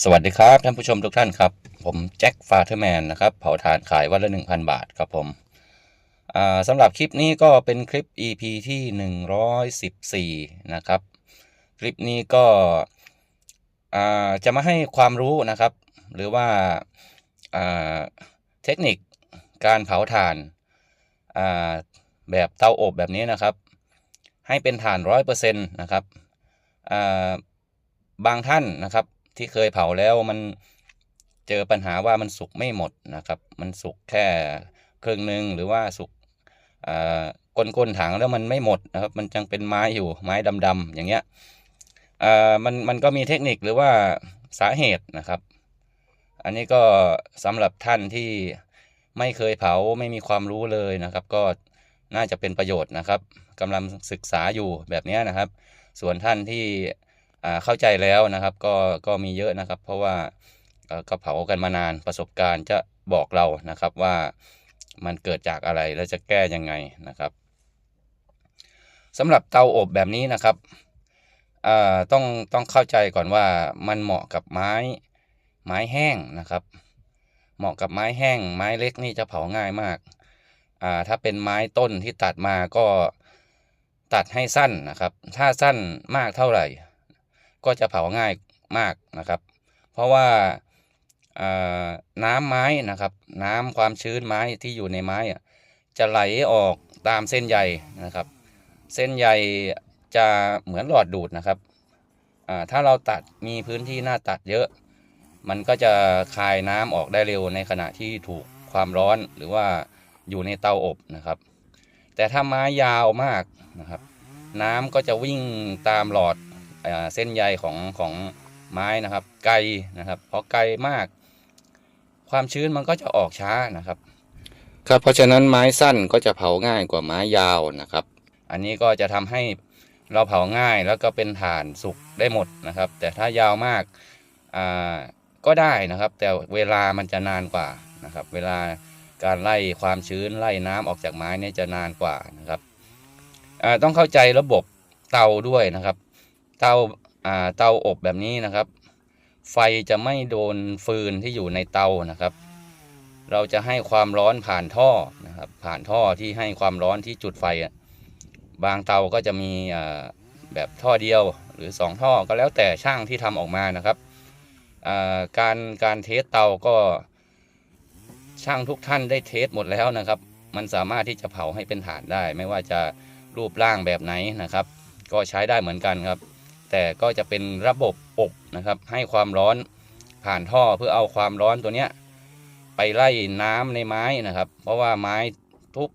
สวัสดีครับท่านผู้ชมทุกท่านครับ ผมแจ็คฟาเธอร์แมนนะครับเผาถ่านขายวันละ 1,000 บาทครับผมสำหรับคลิปนี้ก็เป็นคลิป EP ที่ 114 นะครับ คลิปนี้ก็จะมาให้ความรู้นะครับ หรือว่าเทคนิคการเผาถ่านแบบเตาอบแบบนี้นะครับ ให้เป็นถ่านร้อยเปอร์เซ็นต์นะครับบางท่านนะครับ ที่เคยเผาแล้วมันเจอปัญหาว่ามันสุกไม่หมดนะครับ มันสุกแค่ครึ่งหนึ่งหรือว่าสุกอ่าก้นก้นถังแล้วมันไม่หมดนะครับ มันจังเป็นไม้อยู่ไม้ดำๆอย่างเงี้ยอ่ามันมันก็มีเทคนิคหรือว่าสาเหตุนะครับ อันนี้ก็สำหรับท่านที่ไม่เคยเผาไม่มีความรู้เลยนะครับ ก็น่าจะเป็นประโยชน์นะครับกำลังศึกษาอยู่แบบนี้นะครับ ส่วนท่านที่ เข้าใจแล้วนะครับก็ก็มีเยอะนะครับ เพราะว่าก็เผากันมานานประสบการณ์จะบอกเรานะครับว่ามันเกิดจากอะไรและจะแก้ยังไงนะครับสำหรับเตาอบแบบนี้นะครับอ่าต้องต้องเข้าใจก่อนว่ามันเหมาะกับไม้ไม้แห้งนะครับ เหมาะกับไม้แห้ง ไม้เล็กนี่จะเผาง่ายมากอ่าถ้าเป็นไม้ต้นที่ตัดมาก็ตัดให้สั้นนะครับ ถ้าสั้นมากเท่าไหร่ ก็จะเผาง่ายมากนะครับ เพราะว่าน้ำไม้นะครับ น้ำความชื้นไม้ที่อยู่ในไม้อะจะไหลออกตามเส้นใยนะครับ เส้นใยจะเหมือนหลอดดูดนะครับถ้าเราตัดมีพื้นที่หน้าตัดเยอะ มันก็จะคายน้ำออกได้เร็วในขณะที่ถูกความร้อนหรือว่าอยู่ในเตาอบนะครับ แต่ถ้าไม้ยาวมากนะครับ น้ำก็จะวิ่งตามหลอด เส้นใยของของไม้นะครับ ไกลนะครับพอไกลมาก ความชื้นมันก็จะออกช้านะครับ ครับเพราะฉะนั้นไม้สั้นก็จะเผาง่ายกว่าไม้ยาวนะครับ อันนี้ก็จะทำให้เราเผาง่ายแล้วก็เป็นถ่านสุกได้หมดนะครับ แต่ถ้ายาวมากอ่าก็ได้นะครับ แต่เวลามันจะนานกว่านะครับ เวลาการไล่ความชื้นไล่น้ำออกจากไม้เนี่ยจะนานกว่านะครับอ่าต้องเข้าใจระบบเตาด้วยนะครับ เตาอ่าเตาอบแบบนี้นะครับ ไฟจะไม่โดนฟืนที่อยู่ในเตานะครับ เราจะให้ความร้อนผ่านท่อนะครับ ผ่านท่อที่ให้ความร้อนที่จุดไฟอะบางเตาก็จะมีอ่าแบบท่อเดียวหรือ 2 ท่อก็แล้วแต่ช่างที่ทำออกมานะครับอ่าการการเทสเตาก็ช่างทุกท่านได้เทสหมดแล้วนะครับ มันสามารถที่จะเผาให้เป็นถ่านได้ ไม่ว่าจะรูปร่างแบบไหนนะครับ ก็ใช้ได้เหมือนกันครับ แต่ก็จะเป็นระบบอบนะครับ ให้ความร้อนผ่านท่อเพื่อเอาความร้อนตัวเนี้ยไปไล่น้ำในไม้นะครับ เพราะว่าไม้ทุก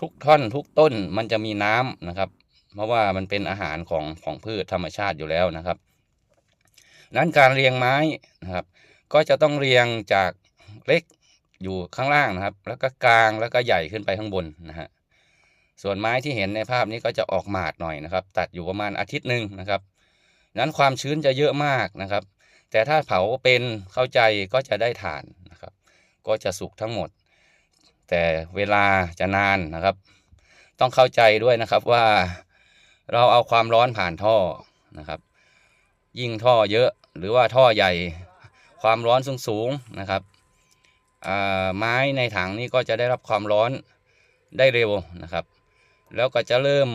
ทุกท่อนทุกต้นมันจะมีน้ำนะครับ เพราะว่ามันเป็นอาหารของของพืชธรรมชาติอยู่แล้วนะครับ นั้นการเรียงไม้นะครับ ก็จะต้องเรียงจากเล็กอยู่ข้างล่างนะครับ แล้วก็กลางแล้วก็ใหญ่ขึ้นไปข้างบนนะฮะส่วนไม้ที่เห็นในภาพนี้ก็จะออกหมาดหน่อยนะครับ ตัดอยู่ประมาณอาทิตย์หนึ่งนะครับ นั้นความชื้นจะเยอะมากนะครับ แต่ถ้าเผาเป็นเข้าใจก็จะได้ถ่านนะครับ ก็จะสุกทั้งหมด แต่เวลาจะนานนะครับ ต้องเข้าใจด้วยนะครับว่าเราเอาความร้อนผ่านท่อนะครับ ยิ่งท่อเยอะหรือว่าท่อใหญ่ความร้อนสูงสูงๆนะครับอ่าไม้ในถังนี้ก็จะได้รับความร้อนได้เร็วนะครับ แล้วก็จะเริ่ม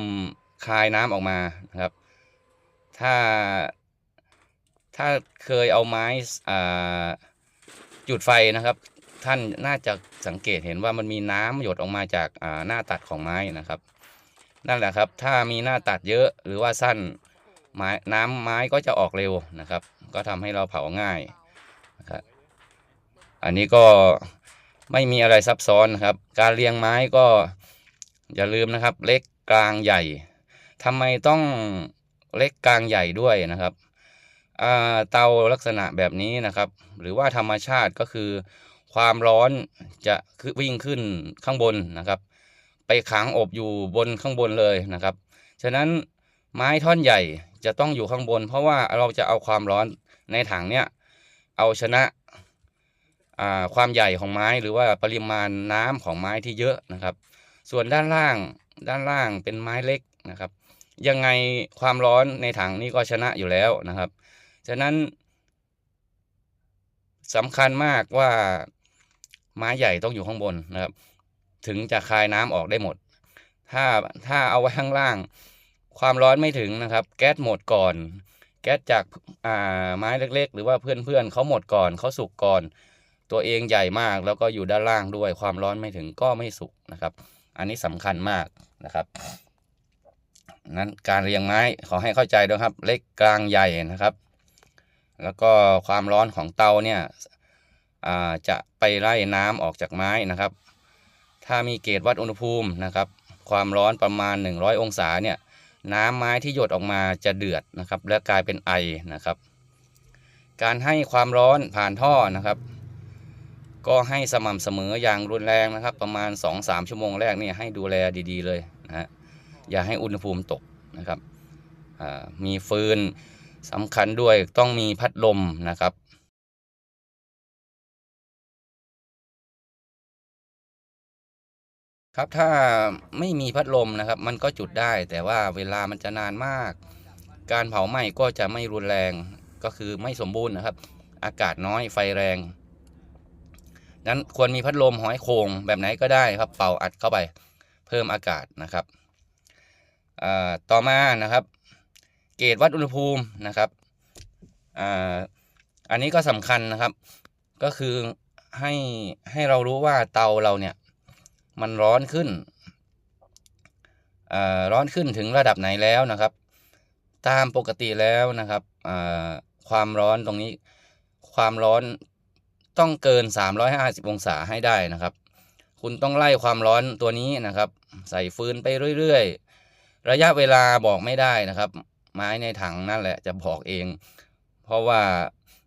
คายน้ำออกมานะครับ ถ้า ถ้าเคยเอาไม้จุดไฟนะครับ ท่านน่าจะสังเกตเห็นว่ามันมีน้ำหยดออกมาจากาหน้าตัดของไม้นะครับ นั่นแหละครับ ถ้ามีหน้าตัดเยอะหรือว่าสั้นไม้น้ำไม้ก็จะออกเร็วนะครับ ก็ทำให้เราเผาง่ายนะครับอันนี้ก็ไม่มีอะไรซับซ้อนนะครับ การเรียงไม้ก็อย่าลืมนะครับ เล็กกลางใหญ่ทำไมต้อง เล็กกลางใหญ่ด้วยนะครับเตาลักษณะแบบนี้นะครับ หรือว่าธรรมชาติก็คือ ความร้อนจะวิ่งขึ้นข้างบนนะครับ ไปขังอบอยู่บนข้างบนเลยนะครับ ฉะนั้นไม้ท่อนใหญ่จะต้องอยู่ข้างบน เพราะว่าเราจะเอาความร้อนในถังเนี้ยเอาชนะความใหญ่ของไม้หรือว่าปริมาณน้ำของไม้ที่เยอะนะครับ ส่วนด้านล่างด้านล่างเป็นไม้เล็กนะครับ ยังไงความร้อนในถังนี้ก็ชนะอยู่แล้วนะครับ ฉะนั้นสำคัญมากว่าไม้ใหญ่ต้องอยู่ข้างบนนะครับ ถึงจะคายน้ำออกได้หมด ถ้าถ้าเอาไว้ข้างล่าง ความร้อนไม่ถึงนะครับ แก๊สหมดก่อน แก๊สจากอ่าไม้เล็ก ๆ หรือว่าเพื่อนๆเขาหมดก่อนเขาสุกก่อน ตัวเองใหญ่มากแล้วก็อยู่ด้านล่างด้วยความร้อนไม่ถึงก็ไม่สุกนะครับ อันนี้สำคัญมากนะครับ นั้นการเรียงไม้ขอให้เข้าใจด้วยครับ เล็กกลางใหญ่นะครับ แล้วก็ความร้อนของเตาเนี่ยอ่าจะไปไล่น้ำออกจากไม้นะครับ ถ้ามีเกจวัดอุณหภูมินะครับ ความร้อนประมาณ 100 องศาเนี่ยน้ำไม้ที่หยดออกมาจะเดือดนะครับ และกลายเป็นไอนะครับ การให้ความร้อนผ่านท่อนะครับ ก็ให้สม่ำเสมออย่างรุนแรงนะครับ ประมาณ 2-3 ชั่วโมงแรกนี่ให้ดูแลดีๆเลยนะฮะ อย่าให้อุณหภูมิตกนะครับมีฟืนสำคัญด้วยต้องมีพัดลมนะครับครับถ้าไม่มีพัดลมนะครับ มันก็จุดได้ แต่ว่าเวลามันจะนานมาก การเผาไหม้ก็จะไม่รุนแรงก็คือไม่สมบูรณ์นะครับ อากาศน้อยไฟแรงนั้นควรมีพัดลมหอยโคงแบบไหนก็ได้ครับ เป่าอัดเข้าไป เพิ่มอากาศนะครับ ต่อมานะครับ เกจวัดอุณหภูมินะครับออันนี้ก็สำคัญนะครับ ก็คือให้ให้เรารู้ว่าเตาเราเนี่ยมันร้อนขึ้นร้อนขึ้นถึงระดับไหนแล้วนะครับ ตามปกติแล้วนะครับความร้อนตรงนี้ ความร้อนต้องเกิน 350 องศาให้ได้นะครับ คุณต้องไล่ความร้อนตัวนี้นะครับ ใส่ฟืนไปเรื่อยๆ ระยะเวลาบอกไม่ได้นะครับ ไม้ในถังนั่นแหละจะบอกเอง เพราะว่า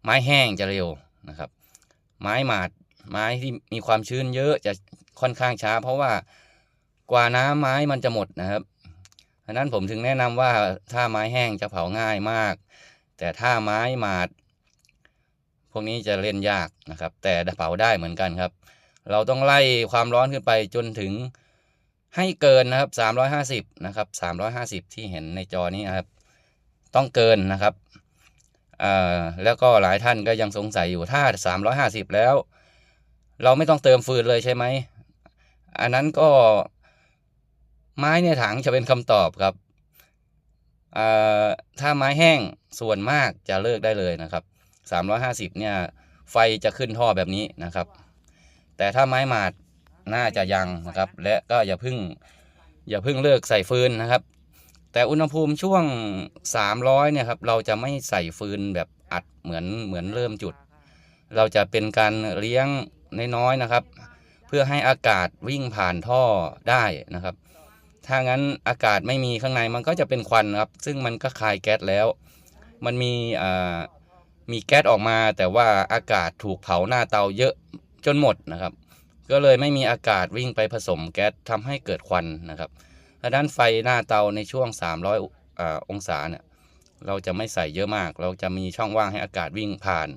ไม้แห้งจะเร็วนะครับ ไม้หมาดไม้ที่มีความชื้นเยอะจะค่อนข้างช้า เพราะว่ากว่าน้ำไม้มันจะหมดนะครับฉะนั้นผมถึงแนะนำว่าถ้าไม้แห้งจะเผาง่ายมาก แต่ถ้าไม้หมาด พวกนี้จะเล่นยากนะครับ แต่เผาได้เหมือนกันครับ เราต้องไล่ความร้อนขึ้นไปจนถึง ให้เกินนะครับ 350 นะครับ 350 ที่เห็นในจอนี้นะครับ ต้องเกินนะครับอ่าแล้วก็หลายท่านก็ยังสงสัยอยู่ถ้า 350 แล้ว เราไม่ต้องเติมฟืนเลยใช่ไหม อันนั้นก็ไม้ในถังจะเป็นคำตอบครับอ่าถ้าไม้แห้งส่วนมากจะเลิกได้เลยนะครับ 350 เนี่ยไฟจะขึ้นท่อแบบนี้นะครับ แต่ถ้าไม้หมาด น่าจะยังนะครับ และก็อย่าเพึ่งอย่าเพึ่งเลิกใส่ฟืนนะครับ แต่อุณหภูมิช่วง 300เนี่ยครับเราจะไม่ใส่ฟืนแบบอัดเหมือนเหมือนเริ่มจุด เราจะเป็นการเลี้ยงน้อยๆนะครับ เพื่อให้อากาศวิ่งผ่านท่อได้นะครับ ถ้างั้นอากาศไม่มีข้างในมันก็จะเป็นควันครับ ซึ่งมันก็คายแก๊สแล้ว มันมีอ่ามีแก๊สออกมาแต่ว่าอากาศถูกเผาหน้าเตาเยอะจนหมดนะครับ ก็เลยไม่มีอากาศวิ่งไปผสมแก๊สทำให้เกิดควันนะครับดังนั้นไฟหน้าเตาในช่วง 300อ่าองศาเนี่ยเราจะไม่ใส่เยอะมาก เราจะมีช่องว่างให้อากาศวิ่งผ่าน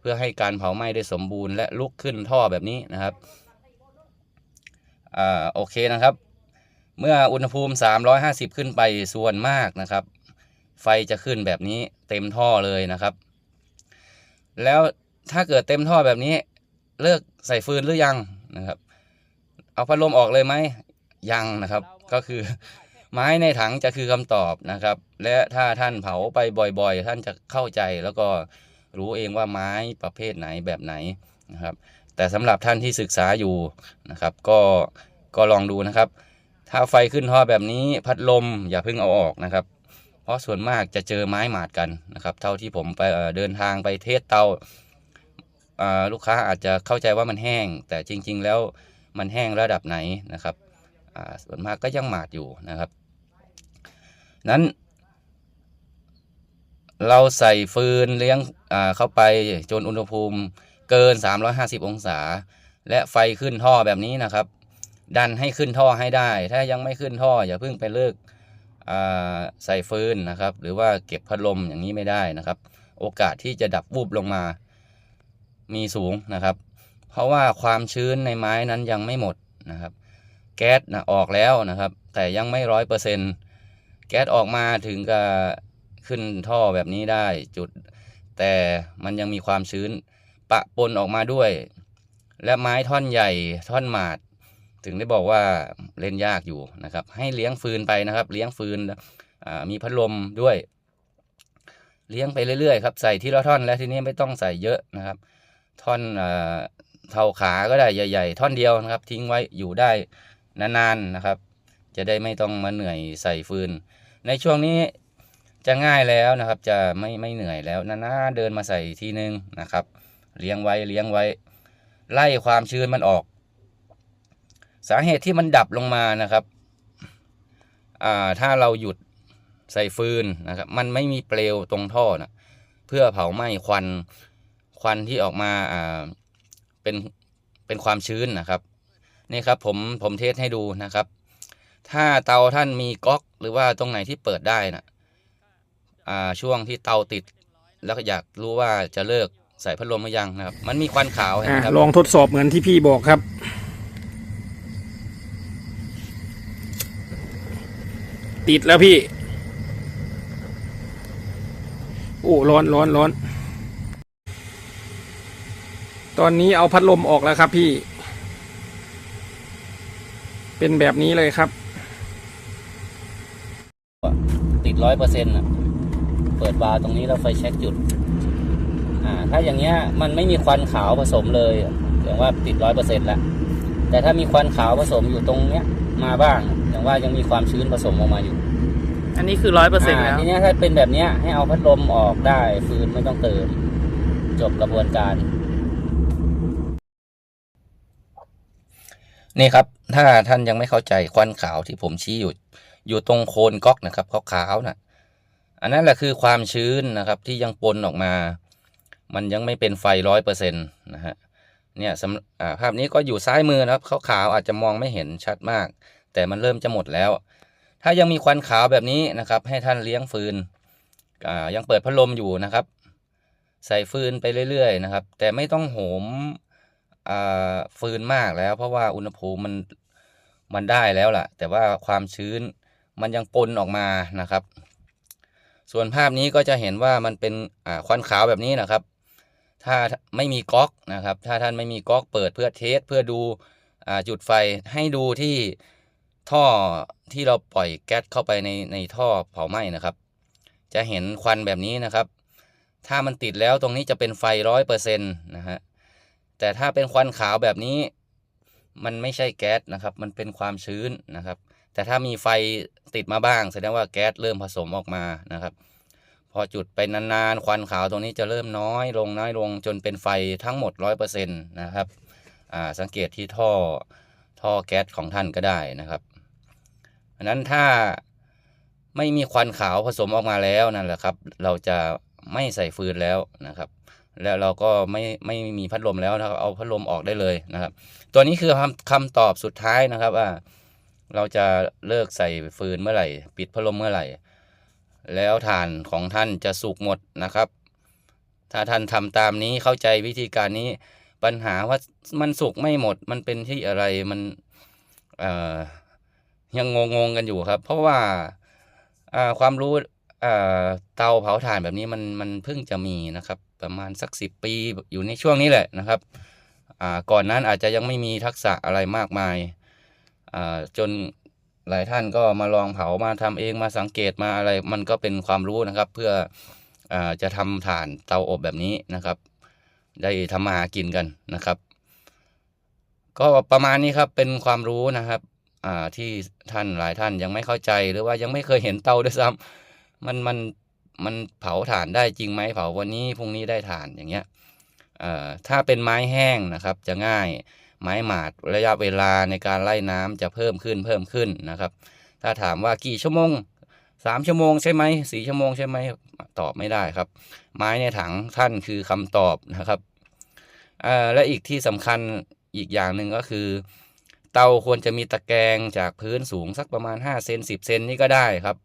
เพื่อให้การเผาไหม้ได้สมบูรณ์และลุกขึ้นท่อแบบนี้นะครับอ่าโอเคนะครับ เมื่ออุณหภูมิ 350 ขึ้นไปส่วนมากนะครับ ไฟจะขึ้นแบบนี้เต็มท่อเลยนะครับ แล้วถ้าเกิดเต็มท่อแบบนี้ เลิกใส่ฟืนหรือยัง นะครับ เอาพัดลมออกเลยไหมยังนะครับ ก็คือไม้ในถังจะคือคำตอบนะครับ และถ้าท่านเผาไปบ่อยๆ ท่านจะเข้าใจแล้วก็รู้เองว่าไม้ประเภทไหนแบบไหนนะครับ แต่สำหรับท่านที่ศึกษาอยู่นะครับ ก็ก็ลองดูนะครับ ถ้าไฟขึ้นท่อแบบนี้พัดลมอย่าเพิ่งเอาออกนะครับ เพราะส่วนมากจะเจอไม้หมาดกันนะครับ เท่าที่ผมไปเดินทางไปเทสเตา ลูกค้าอาจจะเข้าใจว่ามันแห้ง แต่จริง ๆ แล้วมันแห้งระดับไหนนะครับส่วนมากก็ยังหมาดอยู่นะครับ นั้นเราใส่ฟืนเลี้ยงเข้าไปจนอุณหภูมิเกิน 350 องศา และไฟขึ้นท่อแบบนี้นะครับ ดันให้ขึ้นท่อให้ได้ ถ้ายังไม่ขึ้นท่ออย่าเพิ่งไปเลิกใส่ฟืนนะครับ หรือว่าเก็บพัดลมอย่างนี้ไม่ได้นะครับ โอกาสที่จะดับวูบลงมา มีสูงนะครับ เพราะว่าความชื้นในไม้นั้นยังไม่หมดนะครับ แก๊สนะออกแล้วนะครับ แต่ยังไม่ร้อยเปอร์เซ็นต์แก๊สออกมาถึงกับขึ้นท่อแบบนี้ได้จุด แต่มันยังมีความชื้นปะปนออกมาด้วย และไม้ท่อนใหญ่ท่อนหมาด ถึงได้บอกว่าเล่นยากอยู่นะครับ ให้เลี้ยงฟืนไปนะครับ เลี้ยงฟืนมีพัดลมด้วย เลี้ยงไปเรื่อยๆครับใส่ทีละท่อน แล้วทีนี้ไม่ต้องใส่เยอะนะครับ ท่อนอ่าเท่าขาก็ได้ใหญ่ ๆ ท่อนเดียวนะครับ ทิ้งไว้อยู่ได้นานๆนะครับ จะได้ไม่ต้องมาเหนื่อยใส่ฟืน ในช่วงนี้จะง่ายแล้วนะครับ จะไม่ไม่เหนื่อยแล้วนานๆเดินมาใส่ทีนึงนะครับ เลี้ยงไว้เลี้ยงไว้ ไล่ความชื้นมันออก สาเหตุที่มันดับลงมานะครับอ่าถ้าเราหยุดใส่ฟืนนะครับ มันไม่มีเปลวตรงท่อนะเพื่อเผาไหม้ควัน ควันที่ออกมาอ่าเป็นเป็นความชื้นนะครับนี่ครับผมผมเทสให้ดูนะครับ ถ้าเตาท่านมีก๊อกหรือว่าตรงไหนที่เปิดได้นะอ่าช่วงที่เตาติด แล้วก็อยากรู้ว่าจะเลิกใส่พัดลมหรือยังนะครับ มันมีควันขาวเห็นไหมครับลองทดสอบเหมือนที่พี่บอกครับติดแล้วพี่ โอ้ ร้อนร้อนร้อน ตอนนี้เอาพัดลมออกแล้วครับพี่ เป็นแบบนี้เลยครับ ติดร้อยเปอร์เซ็นต์เปิดบาร์ตรงนี้แล้วไฟเช็คจุด อ่า ถ้าอย่างเงี้ยมันไม่มีควันขาวผสมเลยอย่างว่าติดร้อยเปอร์เซ็นต์ละแต่ถ้ามีควันขาวผสมอยู่ตรงเนี้ย มาบ้างอย่างว่ายังมีความชื้นผสมออกมาอยู่ อันนี้คือร้อยเปอร์เซ็นต์อ่าแล้วทีเนี้ยถ้าเป็นแบบเนี้ยให้เอาพัดลมออกได้ฟืนไม่ต้องเติม จบกระบวนการ นี่ครับ ถ้าท่านยังไม่เข้าใจควันขาวที่ผมชี้อยู่ อยู่ตรงโคนก๊อกนะครับขาวๆนะอันนั้นแหละคือความชื้นนะครับที่ยังปนออกมา มันยังไม่เป็นไฟร้อยเปอร์เซ็นต์นะฮะ เนี่ยภาพนี้ก็อยู่ซ้ายมือนะครับขาวๆอาจจะมองไม่เห็นชัดมาก แต่มันเริ่มจะหมดแล้ว ถ้ายังมีควันขาวแบบนี้นะครับ ให้ท่านเลี้ยงฟืนยังเปิดพัดลมอยู่นะครับ ใส่ฟืนไปเรื่อยๆนะครับ แต่ไม่ต้องโหมอ่า ฟืนมากแล้ว เพราะว่าอุณหภูมิมันมันได้แล้วล่ะ แต่ว่าความชื้นมันยังปนออกมานะครับ ส่วนภาพนี้ก็จะเห็นว่ามันเป็นควันขาวแบบนี้นะครับ ถ้าไม่มีก๊อกนะครับ ถ้าท่านไม่มีก๊อกเปิดเพื่อเทสเพื่อดูอจุดไฟให้ดูที่ท่อที่เราปล่อยแก๊สเข้าไปในในท่อเผาไหม้นะครับ จะเห็นควันแบบนี้นะครับ ถ้ามันติดแล้วตรงนี้จะเป็นไฟร้อยเปอร์เซ็นต์นะฮะ แต่ถ้าเป็นควันขาวแบบนี้ มันไม่ใช่แก๊สนะครับ มันเป็นความชื้นนะครับ แต่ถ้ามีไฟติดมาบ้างแสดงว่าแก๊สเริ่มผสมออกมานะครับ พอจุดไปนานๆควันขาวตรงนี้จะเริ่มน้อยลงน้อยลงจนเป็นไฟทั้งหมดร้อยเปอร์เซ็นต์นะครับอ่าสังเกตที่ท่อท่อแก๊สของท่านก็ได้นะครับอันนั้นถ้าไม่มีควันขาวผสมออกมาแล้วนั่นแหละครับ เราจะไม่ใส่ฟืนแล้วนะครับ แล้วเราก็ไม่ไม่มีพัดลมแล้วนะครับ เอาพัดลมออกได้เลยนะครับ ตัวนี้คือคำคำตอบสุดท้ายนะครับว่าเราจะเลิกใส่ฟืนเมื่อไหร่ ปิดพัดลมเมื่อไหร่ แล้วถ่านของท่านจะสุกหมดนะครับ ถ้าท่านทำตามนี้เข้าใจวิธีการนี้ปัญหาว่ามันสุกไม่หมด มันเป็นที่อะไรมันยังงงๆกันอยู่ครับ เพราะว่าความรู้เตาเผาถ่านแบบนี้มันมันเพิ่งจะมีนะครับ ประมาณสักสิบปีอยู่ในช่วงนี้แหละนะครับก่อนนั้นอาจจะยังไม่มีทักษะอะไรมากมายจนหลายท่านก็มาลองเผามาทำเองมาสังเกตมาอะไร มันก็เป็นความรู้นะครับ เพื่ออจะทำถ่านเตาอบแบบนี้นะครับ ได้ทำมาหากินกันนะครับ ก็ประมาณนี้ครับเป็นความรู้นะครับที่ท่านหลายท่านยังไม่เข้าใจหรือว่ายังไม่เคยเห็นเตาด้วยซ้ำมันมัน มันเผาถ่านได้จริงไหมเผาวันนี้พรุ่งนี้ได้ถ่านอย่างเงี้ยเอ่อถ้าเป็นไม้แห้งนะครับจะง่ายไม้หมาดระยะเวลาในการไล่น้ำจะเพิ่มขึ้นเพิ่มขึ้นนะครับ ถ้าถามว่ากี่ชั่วโมงสามชั่วโมงใช่ไหมสี่ชั่วโมงใช่ไหมตอบไม่ได้ครับ ไม้ในถังท่านคือคำตอบนะครับเอ่อและอีกที่สำคัญอีกอย่างหนึ่งก็คือ เตาควรจะมีตะแกรงจากพื้นสูงสักประมาณ5เซน10เซนนี่ก็ได้ครับ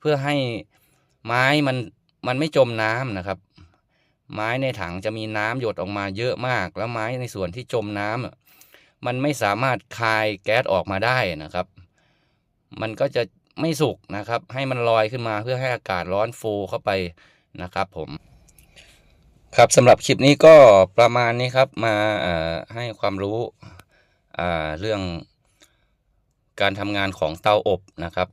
เพื่อให้ ไม้มันมันไม่จมน้ำนะครับ ไม้ในถังจะมีน้ำหยดออกมาเยอะมาก แล้วไม้ในส่วนที่จมน้ำอะมันไม่สามารถคายแก๊สออกมาได้นะครับ มันก็จะไม่สุกนะครับ ให้มันลอยขึ้นมาเพื่อให้อากาศร้อนโฟเข้าไปนะครับผม ครับสำหรับคลิปนี้ก็ประมาณนี้ครับมาให้ความรู้เรื่องการทำงานของเตาอบนะครับ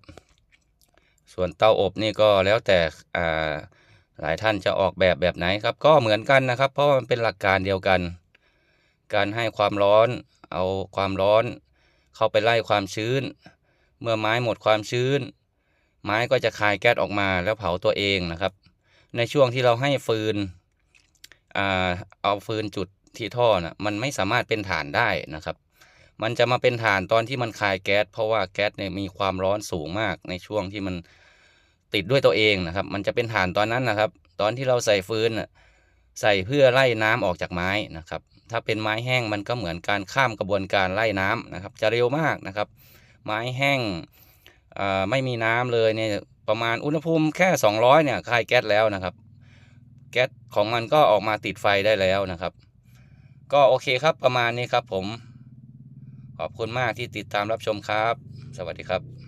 ส่วนเตาอบนี่ก็แล้วแต่หลายท่านจะออกแบบแบบไหนครับ ก็เหมือนกันนะครับ เพราะมันเป็นหลักการเดียวกัน การให้ความร้อนเอาความร้อน เข้าไปไล่ความชื้น เมื่อไม้หมดความชื้น ไม้ก็จะคายแก๊สออกมาแล้วเผาตัวเองนะครับ ในช่วงที่เราให้ฟืนอเอาฟืนจุดที่ท่อนะมันไม่สามารถเป็นฐานได้นะครับ มันจะมาเป็นฐานตอนที่มันคายแก๊สเพราะว่าแก๊สเนี่ยมีความร้อนสูงมากในช่วงที่มันติดด้วยตัวเองนะครับ มันจะเป็นฐานตอนนั้นนะครับ ตอนที่เราใส่ฟืนใส่เพื่อไล่น้ำออกจากไม้นะครับ ถ้าเป็นไม้แห้งมันก็เหมือนการข้ามกระบวนการไล่น้ำนะครับ จะเร็วมากนะครับ ไม้แห้งอ่าไม่มีน้ำเลยเนี่ยประมาณอุณหภูมิแค่ 200เนี่ยคายแก๊สแล้วนะครับ แก๊สของมันก็ออกมาติดไฟได้แล้วนะครับ ก็โอเคครับประมาณนี้ครับผม ขอบคุณมากที่ติดตามรับชมครับ สวัสดีครับ